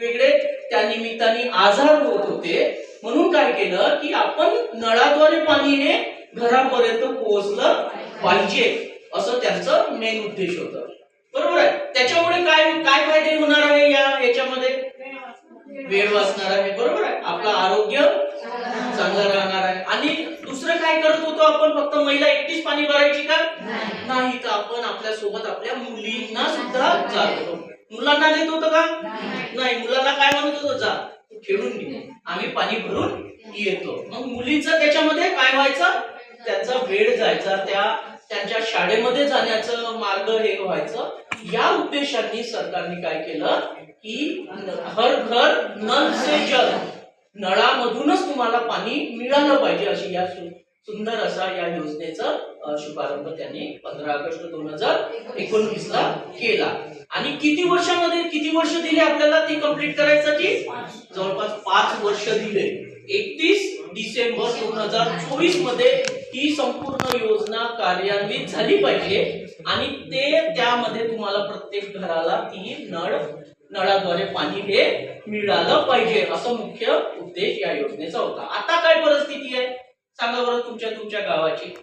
वेगळे. त्या निमित्ताने आजार होत होते. म्हणून काय केलं की आपण नळाद्वारे पाणी हे घरापर्यंत पोहोचलं पाहिजे. असं त्यांचं मेन उद्देश होतं. बरोबर आहे? त्याच्यामुळे काय काय फायदे होणार आहे या याच्यामध्ये? वेळ वाचणार आहे. बरोबर आहे? आपलं आरोग्य चांगलं राहणार आहे. आणि दुसरं काय करत होतो आपण? फक्त महिला एकटीच पाणी भरायची का? नाही तर आपण आपल्यासोबत आपल्या मुलींना सुद्धा जात मुलांना नेत होतं का? नाही. मुलांना काय म्हणत होतो? जा. खेळून घे. आम्ही पाणी भरून येतो. मग मुलीचं त्याच्यामध्ये काय व्हायचं? त्यांचा वेळ जायचा. त्या त्यांच्या शाळेमध्ये जाण्याचं मार्ग हे व्हायचं. या उद्देशाने सरकारने काय केलं? की हर घर नल से जल. नळामधूनच तुम्हाला पाणी मिळालं पाहिजे अशी या सु- सुंदर असा या योजनेचा शुभारंभ त्यांनी पंधरा ऑगस्ट दोन हजार एकोणवीस ला केला. आणि किती वर्षामध्ये किती वर्ष दिले आपल्याला ती कंप्लीट करायसाठी? जवळपास पाच वर्ष दिले. एकतीस डिसेंबर दोन हजार चोवीसमध्ये ही संपूर्ण योजना कार्यान्वित झाली पाहिजे. आणि ते त्यामध्ये तुम्हाला प्रत्येक घराला ती नळ नळाद्वारे पाणी हे मिळालं पाहिजे असं मुख्य उद्देश या योजनेचा होता. आता काय परिस्थिती आहे? सांगा बरं तुमच्या तुमच्या गावाची.